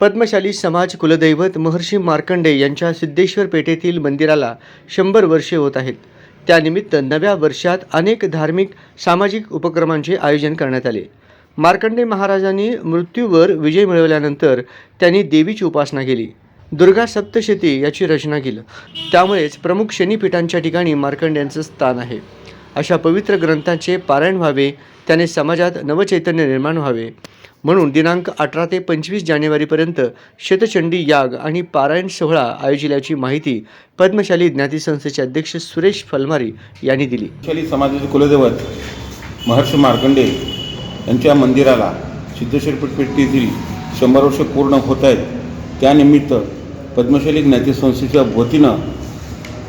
पद्मशाली समाज कुलदैवत महर्षी मार्कंडे यांच्या सिद्धेश्वर पेठेतील मंदिराला शंभर वर्षे होत आहेत. त्यानिमित्त नव्या वर्षात अनेक धार्मिक सामाजिक उपक्रमांचे आयोजन करण्यात आले. मार्कंडे महाराजांनी मृत्यूवर विजय मिळवल्यानंतर त्यांनी देवीची उपासना केली. दुर्गा सप्तशती याची रचना केली. त्यामुळेच प्रमुख शनीपीठांच्या ठिकाणी मार्कंड्यांचं स्थान आहे. अशा पवित्र ग्रंथांचे पारायण व्हावे त्याने समाजात नवचैतन्य निर्माण व्हावे. म्हणून दिनांक अठरा ते पंचवीस जानेवारीपर्यंत शतचंडी याग आणि पारायण सोहळा आयोजिल्याची माहिती पद्मशाली ज्ञाती संस्थेचे अध्यक्ष सुरेश फलमारी यांनी दिली. समाजाचे कुलदेवत महर्षी मार्कंडे यांच्या मंदिराला सिद्धेश्वर पेठेतील शंभर वर्ष पूर्ण होत आहेत. त्यानिमित्त पद्मशाली ज्ञाती संस्थेच्या वतीनं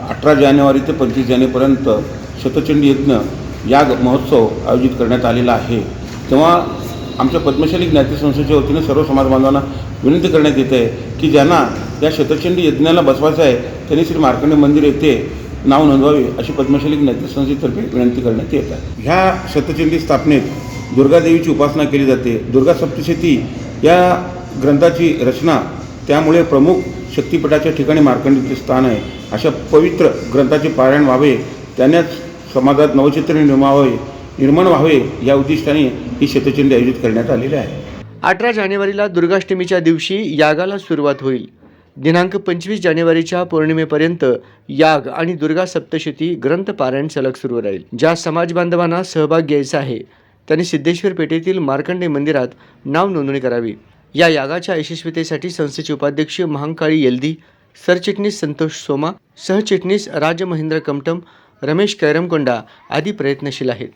अठरा जानेवारी ते पंचवीस जानेवारीपर्यंत शतचंडी यज्ञ याग महोत्सव आयोजित करण्यात आलेला आहे. तेव्हा आमच्या पद्मशाली ज्ञाती संस्थेच्या वतीनं सर्व समाज बांधवांना विनंती करण्यात येत आहे की ज्यांना या शतचंडी यज्ञाला बसवायचं आहे त्यांनी श्री मार्कंडे मंदिर येथे नाव नोंदवावे अशी पद्मशाली ज्ञाती संस्थेतर्फे विनंती करण्यात येत आहे. ह्या शतचंडी स्थापनेत दुर्गादेवीची उपासना केली जाते. दुर्गा सप्तशती या ग्रंथाची रचना त्यामुळे प्रमुख शक्तिपीठाच्या ठिकाणी मार्कंडीचे स्थान आहे. अशा पवित्र ग्रंथाचे पारायण व्हावे त्यानेच समाजात नवचित्र निर्मावे निर्माण व्हावे या उद्दिष्टाने ही शतचंडी आयोजित करण्यात आलेली आहे. अठरा जानेवारीला दुर्गाष्टमीच्या दिवशी यागाला सुरुवात होईल. दिनांक पंचवीस जानेवारीच्या पौर्णिमेपर्यंत याग आणि दुर्गा सप्तशती ग्रंथ पारायण सलग सुरू राहील. ज्या समाज बांधवांना सहभाग घ्यायचा आहे त्यांनी सिद्धेश्वर पेठेतील मार्कंडे मंदिरात नाव नोंदणी करावी. या यागाच्या यशस्वीतेसाठी संस्थेचे उपाध्यक्ष महांकाळी येल्दी सरचिटणीस संतोष सोमा सहचिटणीस राजमहेंद्र कमटम रमेश कैरमकोंडा आदी प्रयत्नशील आहेत.